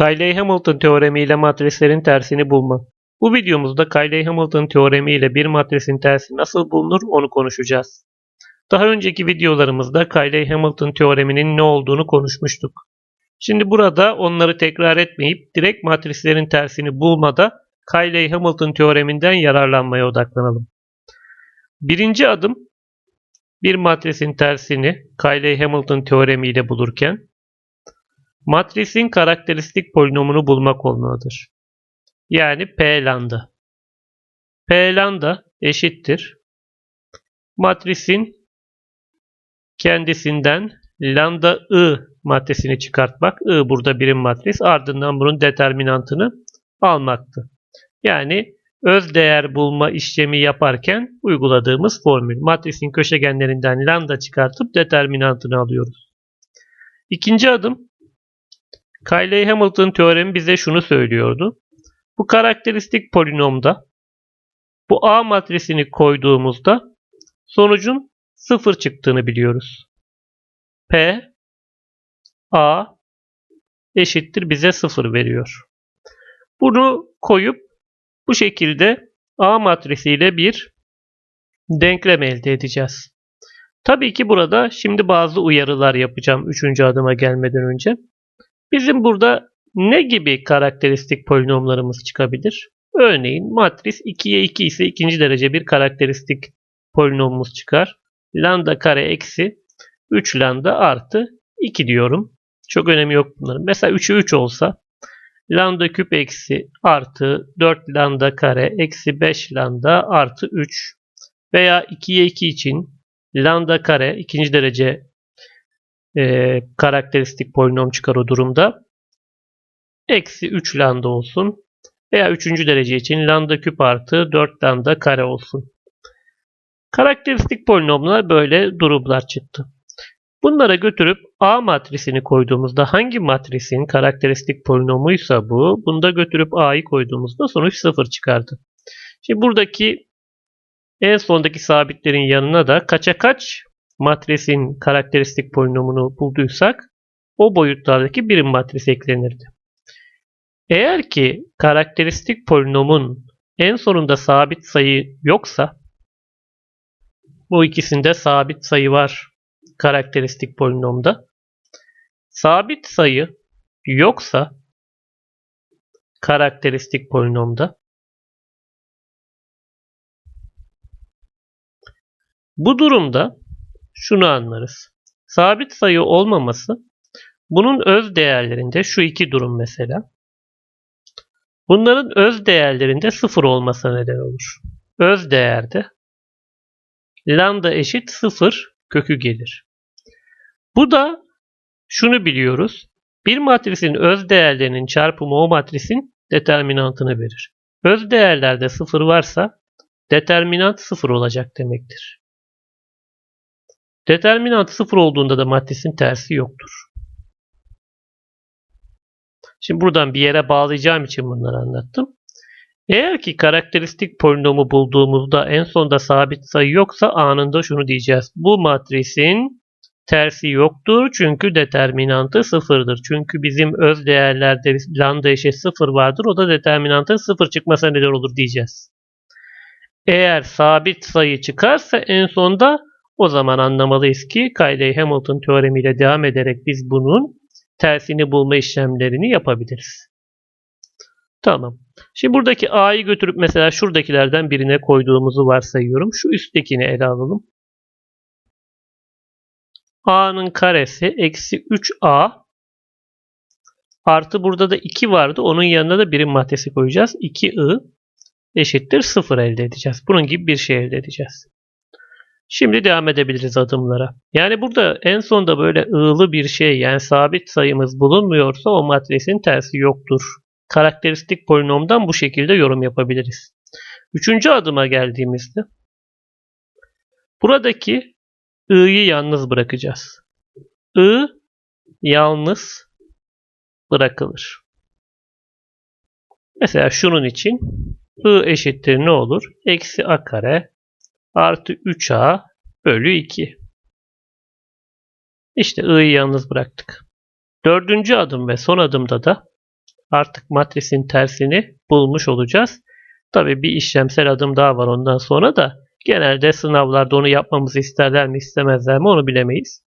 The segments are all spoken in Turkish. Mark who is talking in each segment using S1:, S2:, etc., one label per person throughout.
S1: Cayley-Hamilton teoremi ile matrislerin tersini bulma. Bu videomuzda Cayley-Hamilton teoremi ile bir matrisin tersi nasıl bulunur onu konuşacağız. Daha önceki videolarımızda Cayley-Hamilton teoreminin ne olduğunu konuşmuştuk. Şimdi burada onları tekrar etmeyip direkt matrislerin tersini bulmada Cayley-Hamilton teoreminden yararlanmaya odaklanalım. Birinci adım bir matrisin tersini Cayley-Hamilton teoremi ile bulurken matrisin karakteristik polinomunu bulmak olmalıdır. Yani P lambda. P lambda eşittir. Matrisin kendisinden lambda I matrisini çıkartmak. I burada birim matris. Ardından bunun determinantını almaktı. Yani öz değer bulma işlemi yaparken uyguladığımız formül. Matrisin köşegenlerinden lambda çıkartıp determinantını alıyoruz. İkinci adım Cayley-Hamilton teoremi bize şunu söylüyordu. Bu karakteristik polinomda bu A matrisini koyduğumuzda sonucun sıfır çıktığını biliyoruz. P A eşittir bize sıfır veriyor. Bunu koyup bu şekilde A matrisiyle bir denklem elde edeceğiz. Tabii ki burada şimdi bazı uyarılar yapacağım üçüncü adıma gelmeden önce. Bizim burada ne gibi karakteristik polinomlarımız çıkabilir? Örneğin matris 2'ye 2 ise ikinci derece bir karakteristik polinomumuz çıkar. Lambda kare eksi 3 lambda artı 2 diyorum. Çok önemi yok bunların. Mesela 3'ü 3 olsa lambda küp eksi artı 4 lambda kare eksi 5 lambda artı 3 veya 2'ye 2 için lambda kare ikinci derece e, karakteristik polinom çıkar o durumda. Eksi 3 lambda olsun. Veya 3. derece için lambda küp artı 4 lambda kare olsun. Karakteristik polinomlar böyle durumlar çıktı. Bunlara götürüp A matrisini koyduğumuzda hangi matrisin karakteristik polinomuysa bu, bunda götürüp A'yı koyduğumuzda sonuç 0 çıkardı. Şimdi buradaki en sondaki sabitlerin yanına da kaça kaç matrisin karakteristik polinomunu bulduysak o boyutlardaki birim matris eklenirdi. Eğer ki karakteristik polinomun en sonunda sabit sayı yoksa bu ikisinde sabit sayı var karakteristik polinomda. Sabit sayı yoksa karakteristik polinomda bu durumda şunu anlarız. Sabit sayı olmaması bunun öz değerlerinde şu iki durum mesela. Bunların öz değerlerinde sıfır olmasına neden olur. Öz değerde lambda eşit sıfır kökü gelir. Bu da şunu biliyoruz. Bir matrisin öz değerlerinin çarpımı o matrisin determinantını verir. Öz değerlerde sıfır varsa determinant sıfır olacak demektir. Determinant sıfır olduğunda da matrisin tersi yoktur. Şimdi buradan bir yere bağlayacağım için bunları anlattım. Eğer ki karakteristik polinomu bulduğumuzda en sonda sabit sayı yoksa anında şunu diyeceğiz. Bu matrisin tersi yoktur çünkü determinantı sıfırdır. Çünkü bizim öz değerlerde lambda eşit sıfır vardır. O da determinantın sıfır çıkmasına neden olur diyeceğiz. Eğer sabit sayı çıkarsa en sonda o zaman anlamalıyız ki Cayley-Hamilton teoremiyle devam ederek biz bunun tersini bulma işlemlerini yapabiliriz. Tamam. Şimdi buradaki a'yı götürüp mesela şuradakilerden birine koyduğumuzu varsayıyorum. Şu üsttekini ele alalım. a'nın karesi eksi 3a artı burada da 2 vardı. Onun yanına da birim maddesi koyacağız. 2i eşittir 0 elde edeceğiz. Bunun gibi bir şey elde edeceğiz. Şimdi devam edebiliriz adımlara. Yani burada en sonda böyle ığlı bir şey yani sabit sayımız bulunmuyorsa o matrisin tersi yoktur. Karakteristik polinomdan bu şekilde yorum yapabiliriz. Üçüncü adıma geldiğimizde buradaki i'yi yalnız bırakacağız. I yalnız bırakılır. Mesela şunun için i eşittir ne olur? Eksi a kare artı 3a bölü 2. İşte i'yi yalnız bıraktık. Dördüncü adım ve son adımda da Artık matrisin tersini bulmuş olacağız. Tabii bir işlemsel adım daha var ondan sonra da genelde sınavlarda onu yapmamızı isterler mi istemezler mi onu bilemeyiz.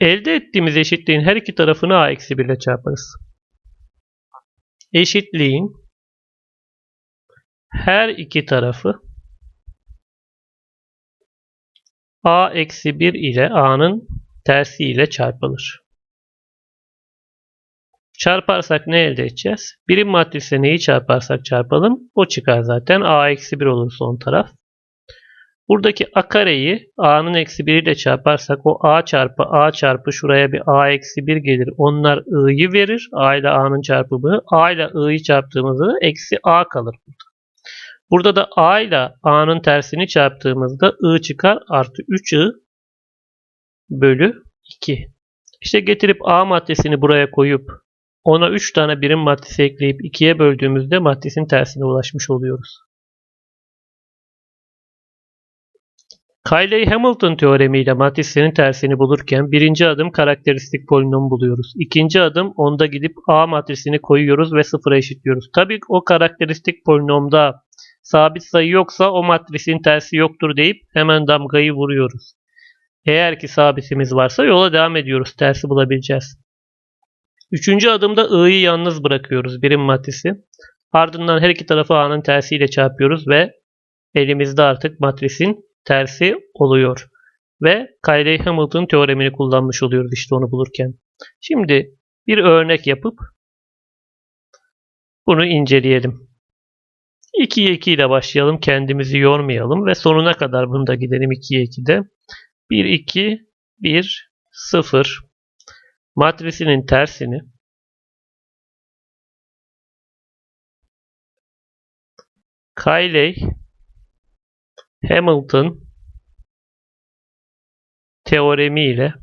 S1: Elde ettiğimiz eşitliğin her iki tarafını a eksi 1 ile çarparız. Eşitliğin her iki tarafı a eksi 1 ile a'nın tersi ile çarpılır. Çarparsak ne elde edeceğiz? Birim matrisle neyi çarparsak çarpalım o çıkar zaten. a eksi 1 olur son taraf. Buradaki a kareyi a'nın eksi 1 ile çarparsak o a çarpı a çarpı şuraya bir a eksi 1 gelir. Onlar i'yi verir. a ile a'nın çarpımı. a ile i'yi çarptığımızda da eksi a kalır. Burada da a ile a'nın tersini çarptığımızda i çıkar artı 3i bölü 2. İşte getirip a maddesini buraya koyup ona 3 tane birim maddesi ekleyip 2'ye böldüğümüzde maddesin tersine ulaşmış oluyoruz. Cayley-Hamilton teoremiyle matrislerin tersini bulurken birinci adım karakteristik polinomu buluyoruz. İkinci adım onda gidip A matrisini koyuyoruz ve sıfıra eşitliyoruz. Tabii o karakteristik polinomda sabit sayı yoksa o matrisin tersi yoktur deyip hemen damgayı vuruyoruz. Eğer ki sabitimiz varsa yola devam ediyoruz. Tersi bulabileceğiz. Üçüncü adımda i'yi yalnız bırakıyoruz birim matrisi. Ardından her iki tarafı a'nın tersiyle çarpıyoruz ve elimizde artık matrisin tersi oluyor. Ve Cayley-Hamilton teoremini kullanmış oluyoruz işte onu bulurken. Şimdi bir örnek yapıp bunu inceleyelim. 2'ye 2 ile başlayalım. Kendimizi yormayalım ve sonuna kadar bunu da gidelim 2'ye 2'de. 1, 2, 1, 0 matrisinin tersini Cayley Hamilton teoremi ile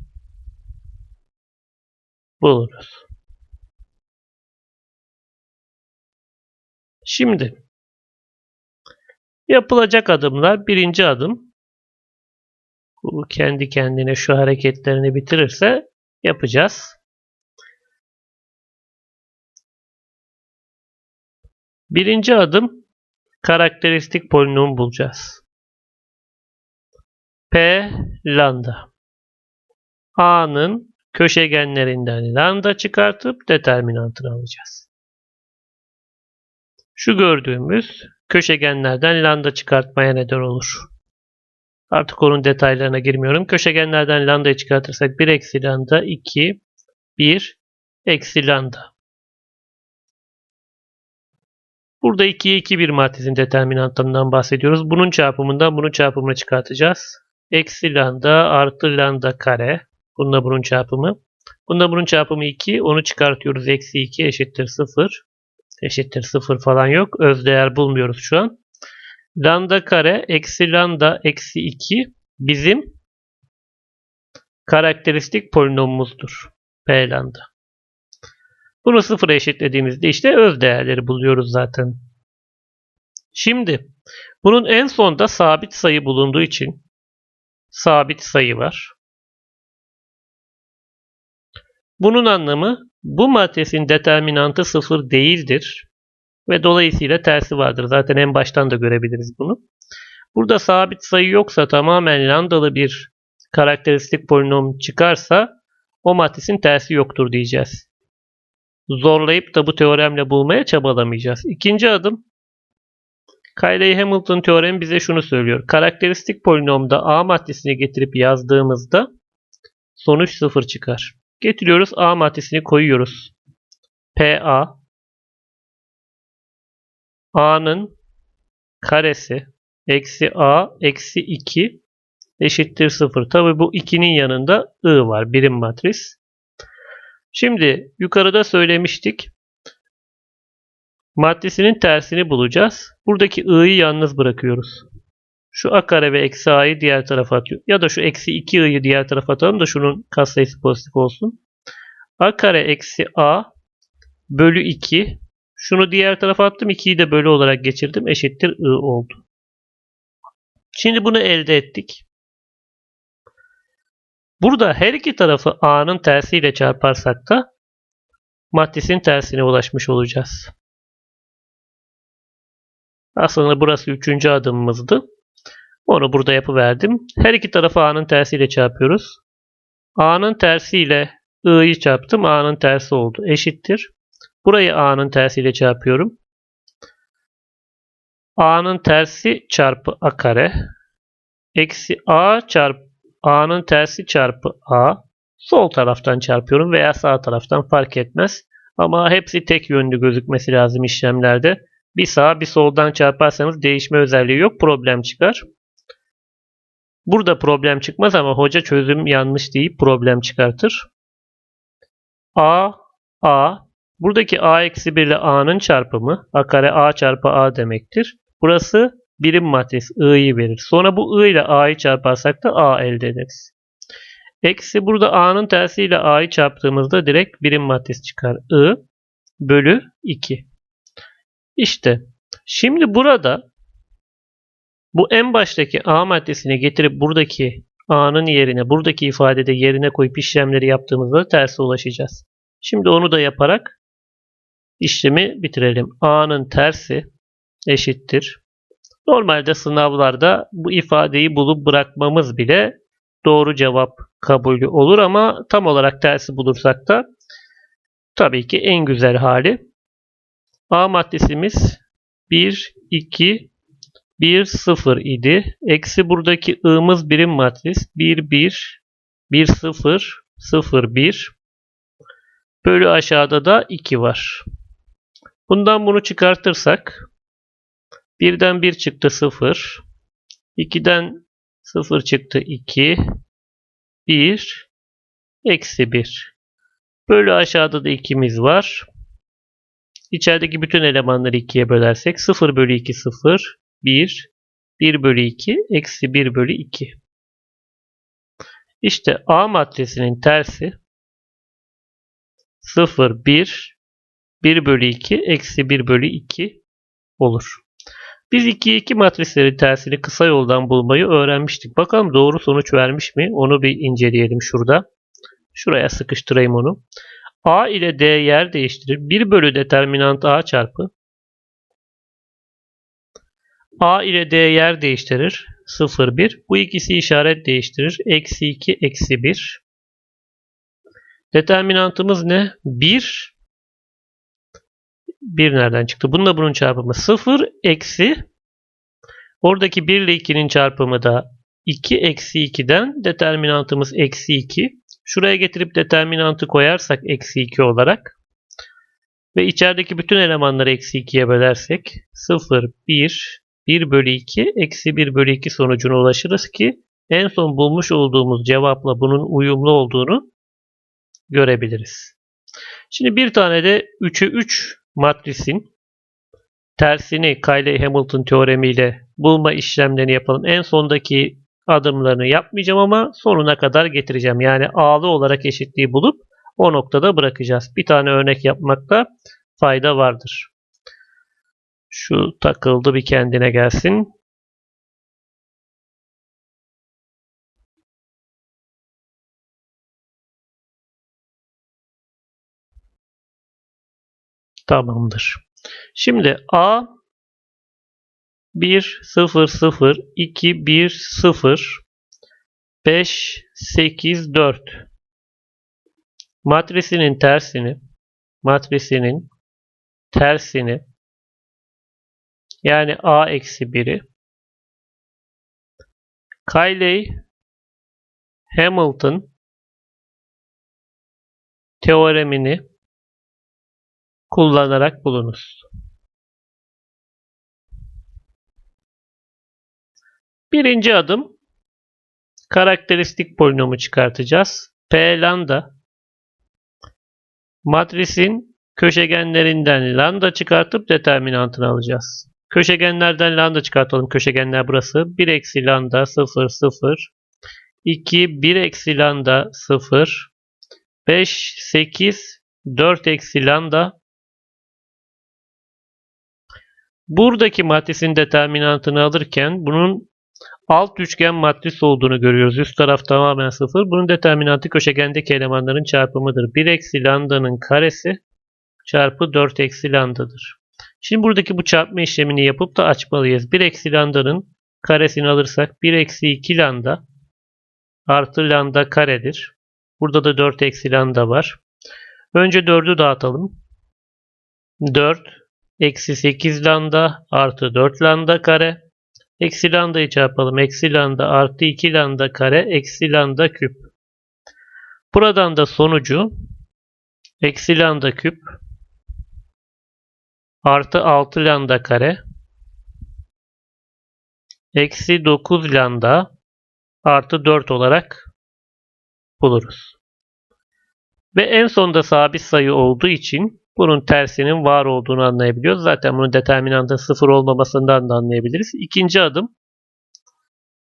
S1: buluruz. Şimdi yapılacak adımlar birinci adım bu kendi kendine şu hareketlerini bitirirse yapacağız. Birinci adım karakteristik polinom bulacağız. P lambda. A'nın köşegenlerinden lambda çıkartıp determinantını alacağız. Şu gördüğümüz köşegenlerden lambda çıkartmaya neden olur. Artık onun detaylarına girmiyorum. Köşegenlerden lambdayı çıkartırsak 1 eksi lambda 2 1 eksi lambda. Burada 2'ye 2 bir matrizin determinantından bahsediyoruz. Bunun çarpımından bunun çarpımını çıkartacağız. Eksi lambda artı lambda kare. Bununla bunun çarpımı. Bunda bunun çarpımı 2. Onu çıkartıyoruz. Eksi 2 eşittir 0. Eşittir 0 falan yok. Öz değer bulmuyoruz şu an. Lambda kare eksi lambda eksi 2 bizim karakteristik polinomumuzdur. P lambda. Bunu sıfıra eşitlediğimizde işte öz değerleri buluyoruz zaten. Şimdi bunun en sonda sabit sayı bulunduğu için sabit sayı var. Bunun anlamı bu matrisin determinantı sıfır değildir ve dolayısıyla tersi vardır. Zaten en baştan da görebiliriz bunu. Burada sabit sayı yoksa tamamen lambdalı bir karakteristik polinom çıkarsa o matrisin tersi yoktur diyeceğiz. Zorlayıp da bu teoremle bulmaya çabalamayacağız. İkinci adım Cayley-Hamilton teoremi bize şunu söylüyor. Karakteristik polinomda A maddesini getirip yazdığımızda sonuç sıfır çıkar. Getiriyoruz A maddesini koyuyoruz. PA A'nın karesi eksi A eksi 2 eşittir 0. Tabi bu 2'nin yanında I var. Birim matris. Şimdi yukarıda söylemiştik. Matrisinin tersini bulacağız. Buradaki i'yi yalnız bırakıyoruz. Şu a kare ve eksi a'yı diğer tarafa atıyor. Ya da şu eksi 2 i'yi diğer tarafa atalım da şunun katsayısı pozitif olsun. a kare eksi a bölü 2 şunu diğer tarafa attım. 2'yi de bölü olarak geçirdim. Eşittir i oldu. Şimdi bunu elde ettik. Burada her iki tarafı a'nın tersiyle çarparsak da matrisin tersine ulaşmış olacağız. Aslında burası üçüncü adımımızdı. Onu burada yapıverdim. Her iki tarafı A'nın tersiyle çarpıyoruz. A'nın tersiyle I'yi çarptım. A'nın tersi oldu. Eşittir. Burayı A'nın tersiyle çarpıyorum. A'nın tersi çarpı A kare. Eksi A çarpı A'nın tersi çarpı A. Sol taraftan çarpıyorum veya sağ taraftan fark etmez. Ama hepsi tek yönlü gözükmesi lazım işlemlerde. Bir sağ bir soldan çarparsanız değişme özelliği yok. Problem çıkar. Burada problem çıkmaz ama hoca çözüm yanlış deyip problem çıkartır. A, A. Buradaki A eksi 1 ile A'nın çarpımı. A kare A çarpı A demektir. Burası birim matris I'yi verir. Sonra bu I ile A'yı çarparsak da A elde ederiz. Eksi burada A'nın tersiyle A'yı çarptığımızda direkt birim matris çıkar. I bölü 2. İşte şimdi burada bu en baştaki A maddesini getirip buradaki A'nın yerine, buradaki ifadede yerine koyup işlemleri yaptığımızda terse ulaşacağız. Şimdi onu da yaparak işlemi bitirelim. A'nın tersi eşittir. Normalde sınavlarda bu ifadeyi bulup bırakmamız bile doğru cevap kabulü olur ama tam olarak tersi bulursak da tabii ki en güzel hali. A maddesimiz 1, 2, 1, 0 idi. Eksi buradaki i'miz birim matris. 1, 1, 1, 0, 0, 1. Bölü aşağıda da 2 var. Bundan bunu çıkartırsak 1'den 1 çıktı 0. 2'den 0 çıktı 2. 1. Eksi 1. Bölü aşağıda da 2'miz var. İçerideki bütün elemanları 2'ye bölersek 0 bölü 2 0. 1. 1 bölü 2. Eksi 1 bölü 2. İşte A matrisinin tersi 0 1 1 bölü 2 eksi 1 bölü 2 olur. Biz 2 2 matrislerin tersini kısa yoldan bulmayı öğrenmiştik. Bakalım doğru sonuç vermiş mi? Onu bir inceleyelim şurada. Şuraya sıkıştırayım onu. A ile D yer değiştirir. 1 bölü determinant A çarpı. A ile D yer değiştirir. 0 1. Bu ikisi işaret değiştirir. Eksi 2 eksi 1. Determinantımız ne? 1 1 nereden çıktı? Bununla bunun çarpımı 0 eksi oradaki 1 ile 2'nin çarpımı da 2 eksi 2'den determinantımız eksi 2. Şuraya getirip determinantı koyarsak eksi 2 olarak ve içerideki bütün elemanları eksi 2'ye bölersek 0, 1, 1 bölü 2, eksi 1 bölü 2 sonucuna ulaşırız ki en son bulmuş olduğumuz cevapla bunun uyumlu olduğunu görebiliriz. Şimdi bir tane de 3'ü 3 matrisin tersini Cayley-Hamilton teoremiyle bulma işlemlerini yapalım. En sondaki adımlarını yapmayacağım ama sonuna kadar getireceğim. Yani A'lı olarak eşitliği bulup o noktada bırakacağız. Bir tane örnek yapmakta fayda vardır. Şu takıldı bir kendine gelsin. Tamamdır. Şimdi A 1 0 0 2 1 0 5 8 4 matrisinin tersini matrisinin tersini yani A eksi 1'i Cayley Hamilton teoremini kullanarak bulunuz. Birinci adım karakteristik polinomu çıkartacağız. P lambda matrisin köşegenlerinden lambda çıkartıp determinantını alacağız. Köşegenlerden lambda çıkartalım. Köşegenler burası. 1 eksi lambda 0 0 2 1 eksi lambda 0 5 8 4 eksi lambda Buradaki matrisin determinantını alırken bunun alt üçgen matris olduğunu görüyoruz. Üst taraf tamamen sıfır. Bunun determinantı köşegendeki elemanların çarpımıdır. 1 eksi lambdanın karesi çarpı 4 eksi lambdadır. Şimdi buradaki bu çarpma işlemini yapıp da açmalıyız. 1 eksi lambdanın karesini alırsak 1 eksi 2 lambda artı lambda karedir. Burada da 4 eksi lambda var. Önce 4'ü dağıtalım. 4 eksi 8 lambda artı 4 lambda kare. Eksi lambdayı çarpalım. Eksi lambda artı 2 lambda kare eksi lambda küp. Buradan da sonucu eksi lambda küp artı 6 lambda kare eksi 9 lambda artı 4 olarak buluruz. Ve en sonda sabit sayı olduğu için bunun tersinin var olduğunu anlayabiliyoruz. Zaten bunun determinantın sıfır olmamasından da anlayabiliriz. İkinci adım.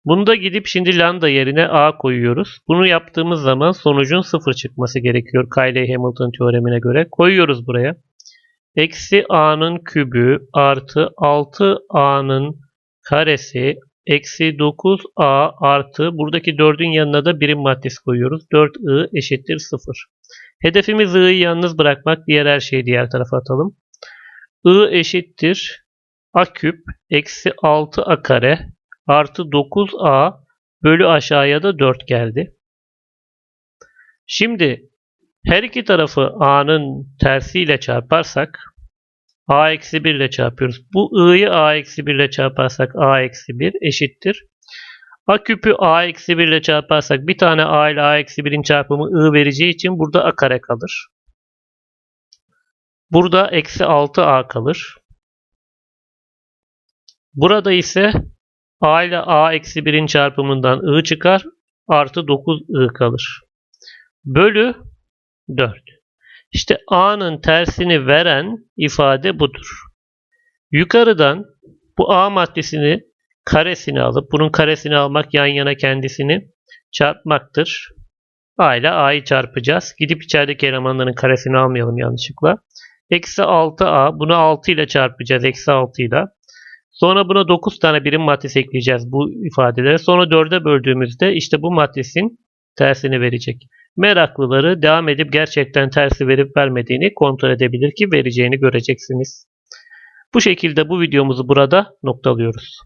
S1: Bunda gidip şimdi lambda yerine a koyuyoruz. Bunu yaptığımız zaman sonucun sıfır çıkması gerekiyor. Cayley-Hamilton teoremine göre. Koyuyoruz buraya. Eksi a'nın kübü artı 6a'nın karesi eksi 9a artı buradaki 4'ün yanına da birim maddesi koyuyoruz. 4i eşittir 0. Hedefimiz i'yi yalnız bırakmak. Diğer her şeyi diğer tarafa atalım. i eşittir a küp eksi 6a kare artı 9a bölü aşağıya da 4 geldi. Şimdi her iki tarafı a'nın tersiyle çarparsak a eksi 1 ile çarpıyoruz. Bu i'yi a eksi 1 ile çarparsak a eksi 1 eşittir. A küpü a eksi 1 ile çarparsak bir tane a ile a eksi 1'in çarpımı i vereceği için burada a kare kalır. Burada eksi 6a kalır. Burada ise a ile a eksi 1'in çarpımından i çıkar. Artı 9i kalır. Bölü 4. İşte a'nın tersini veren ifade budur. Yukarıdan bu a maddesini karesini alıp bunun karesini almak yan yana kendisini çarpmaktır. A ile A'yı çarpacağız. Gidip içerideki elemanların karesini almayalım yanlışlıkla. Eksi 6A. Bunu 6 ile çarpacağız. Eksi 6 ile. Sonra buna 9 tane birim maddesi ekleyeceğiz bu ifadelere. Sonra 4'e böldüğümüzde işte bu maddesin tersini verecek. Meraklıları devam edip gerçekten tersi verip vermediğini kontrol edebilir ki vereceğini göreceksiniz. Bu şekilde bu videomuzu burada noktalıyoruz.